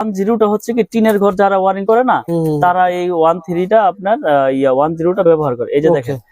One জিরোটা হচ্ছে কি টিনের ঘর যারা ওয়ারিং করে না তারা এই ওয়ান থ্রিটা আপনার ইয়া ওয়ান জিরোটা ব্যবহার করে। এই যে দেখেন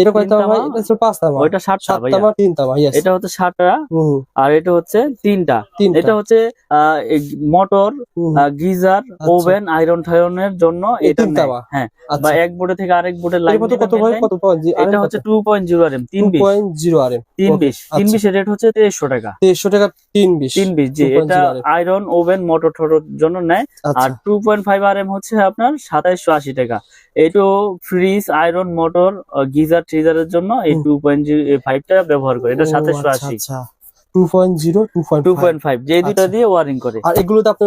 এটা কয় তামা ভাই? এটা ছিল পাঁচ তামা ওইটা সাতটা সাত তামা তিন তামা yes. এটা হচ্ছে সাতটা হুম, হুম, আর এটা হচ্ছে তিনটা। তিনটা। এটা হচ্ছে মোটর গিজার ওভেন আয়রন টায়রনের জন্য এটা তামা? হ্যাঁ আচ্ছা। বা এক বোর্ডে থেকে আরেক বোর্ডে লাইন কত কত ভাই? এটা হচ্ছে আচ্ছা। রেট হচ্ছে তেইশশো টাকা। তেইশশো টাকা তিন বিশ। তিন বিশ জি এটা আয়রন ওভেন মোটর টোটর জন্য নেয়। আচ্ছা। আর two point five R M হচ্ছে আপনার সাতাইশশো আশি টাকা। এইটো ফ্রিজ আয়রন মোটর গিজার ট্রিজারের জন্য এই। টু পয়েন্ট ফাইভটা ব্যবহার করে। এটা সাতাইশশো আশি। Two point zero two point two point five যে দুটা আচ্ছা। দিয়ে ওয়ারিং করে। আর এগুলোতে আপনি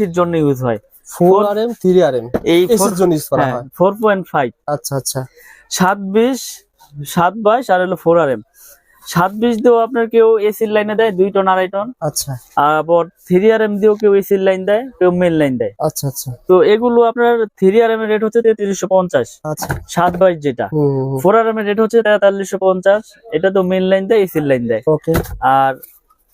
এসির জন্য ইউজ হয়। Four R M three R M এই এসির জন্য ইউজ করা হয় পয়েন্ট ফাইভ আচ্ছা আচ্ছা। সাত বিশ সাত বাইশ আর হলো ফোর আর এম সাত বিশ দিয়েও আপনার কেউ এসির লাইনে দেয় দুই টন আড়াই টন আচ্ছা। আবার থ্রি আর এম দিয়েও কেউ এসির লাইন দেয় কেউ মেন লাইন দেয়। আচ্ছা আচ্ছা। তো এগুলো আপনার থ্রি আর এম এর রেট হচ্ছে তেত্রিশশো পঞ্চাশ। আচ্ছা। সাত বাইশ যেটা। হুম, হুম, হুম। ফোর আর এর রেট হচ্ছে তেতাল্লিশশো পঞ্চাশ। এটা তো মেন লাইন দেয় এসির লাইন দেয়। ওকে আর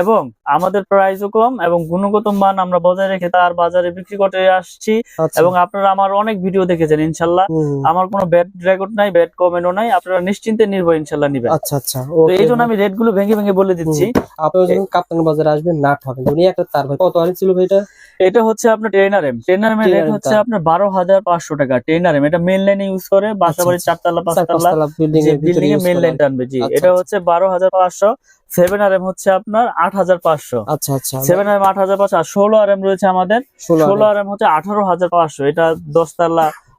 এবং আমাদের প্রাইসও কম এবং গুণগত মান আমরা বজায় রেখে তার বাজারে বিক্রি করতে আসছি। আচ্ছা, এবং আপনারা আমার অনেক ভিডিও দেখেছেন ইনশাল্লাহ। আমার কোনো ব্যাড রেকর্ড নাই ব্যাড কমেন্টও নাই। আপনারা নিশ্চিন্তে নির্ভয় ইনশাল্লাহ নিবেন। আচ্ছা আচ্ছা। এই জন্য আমি রেটগুলো ভেঙে ভেঙে বলে দিচ্ছি। আপনারা যখন কাপ্তান বাজারে আসবেন না ঠকেন উনি একটা তার ভাই। কত আনি ছিল ভাই এটা? এটা হচ্ছে আপনার trainer M trainer M rate হচ্ছে আপনার বারো হাজার পাঁচশো টাকা। ট্রেনার এম এটা মেন লাইনে ইউজ করে বাসা আচ্ছা, বাড়ির চারতলা পাঁচতলা। বিল্ডিং এ মেন লাইন। টানবে জি। আচ্ছা, এটা আচ্ছা। হচ্ছে বারো হাজার পাঁচশো। সেভেন আর এম হচ্ছে আপনার আট হাজার পাঁচশো। আচ্ছা আচ্ছা। সেভেন আর এম আট হাজার পাঁচশো আর ষোলো আর এম রয়েছে আমাদের। ষোলো আর এম হচ্ছে আঠারো হাজার পাঁচশো। এটা দশতলা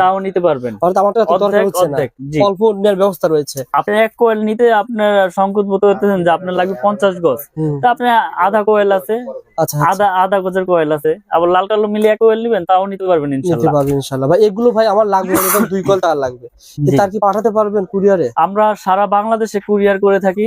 তাও নিতে পারবেন। অল্প নেওয়ার ব্যবস্থা রয়েছে। আপনি এক কোয়েল নিতে আপনার সংকোচ বোধ করতেছেন যে আপনার লাগবে পঞ্চাশ গজ। তা আপনি আধা কোয়েল আছে আচ্ছা আচ্ছা। আধা আধা গজের কোয়েল আছে আবার লাল কালো মিলিয়ে এক কোয়েল নিবেন তাও নিতে পারবেন ইনশাল্লাহ। ইনশাল্লাহ। ভাই এগুলো ভাই আমার লাগবে দুই লাগবে। তার কি পাঠাতে পারবেন কুরিয়ারে? আমরা সারা বাংলাদেশে কুরিয়ার করে থাকি।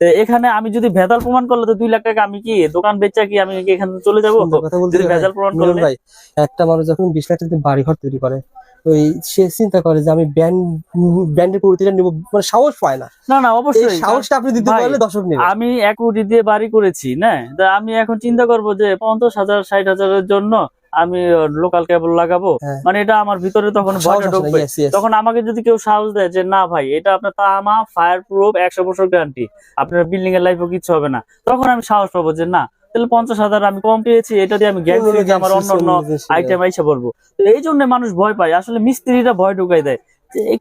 এখানে আমি যদি ভেজাল প্রমাণ করলে তো দুই লাখ টাকা আমি কি দোকান বেচা কি আমি কি এখান থেকে চলে যাব? যদি ভেজাল প্রমাণ করলে? ভাই একটা মানুষ যখন বিশ লাখ টাকা বাড়ি ঘর তৈরি করে ওই সে চিন্তা করে যে আমি ব্যান্ড ব্যান্ডের প্রতিটা নিব মানে সাহস পায় না। না না অবশ্যই। সাহসটা আপনি দিতে পারলে দর্শক নেবে। আমি এক কোটি দিয়ে বাড়ি করেছি না? আমি এখন চিন্তা করব যে পঞ্চাশ হাজার ষাট হাজারের জন্য আমি লোকাল কেবল লাগাবো। হ্যাঁ। মানে এটা আমার ভিতরে তখন ভয়টা ঢুকবে. তখন আমাকে যদি কেউ সাহস দেয় যে না ভাই এটা আপনার তামা ফায়ার প্রুফ একশো বছর গ্যারান্টি আপনার বিল্ডিং এর লাইফও কিছু হবে না। তখন আমি সাহস পাবো যে না তাহলে পঞ্চাশ হাজার আমি কম পেয়েছি এটা দিয়ে আমি অন্য আমার অন্য। আইটেম আইসা পড়ব। তো এই জন্য মানুষ ভয় পায়। আসলে মিস্ত্রিরা ভয় ঢুকাই দেয়।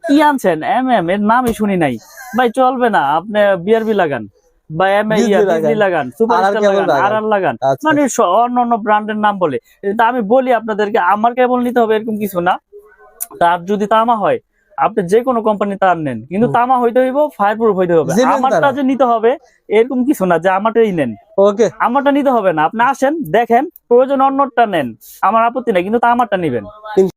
কি আনছেন? এম এম এর নামই শুনি নাই। ভাই চলবে না আপনি বিআরবি লাগান। লাগান। লাগান আচ্ছা। মানে অন্য ব্র্যান্ডের নাম বলে। আমি বলি আপনাদেরকে আমার কেবল নিতে হবে এরকম কিছু না। তার যদি তামা হয় আপনি যে কোনো কোম্পানি তার নেন। কিন্তু তামা হইতে হইব ফায়ার প্রুফ হইতে হবে। আমারটা যে নিতে হবে এরকম কিছু না যে আমারটাই নেন। ওকে। আমারটা নিতে হবে না। আপনি আসেন দেখেন প্রয়োজন অন্যটা নেন। আমার আপত্তি নাই কিন্তু তা আমারটা নিবেন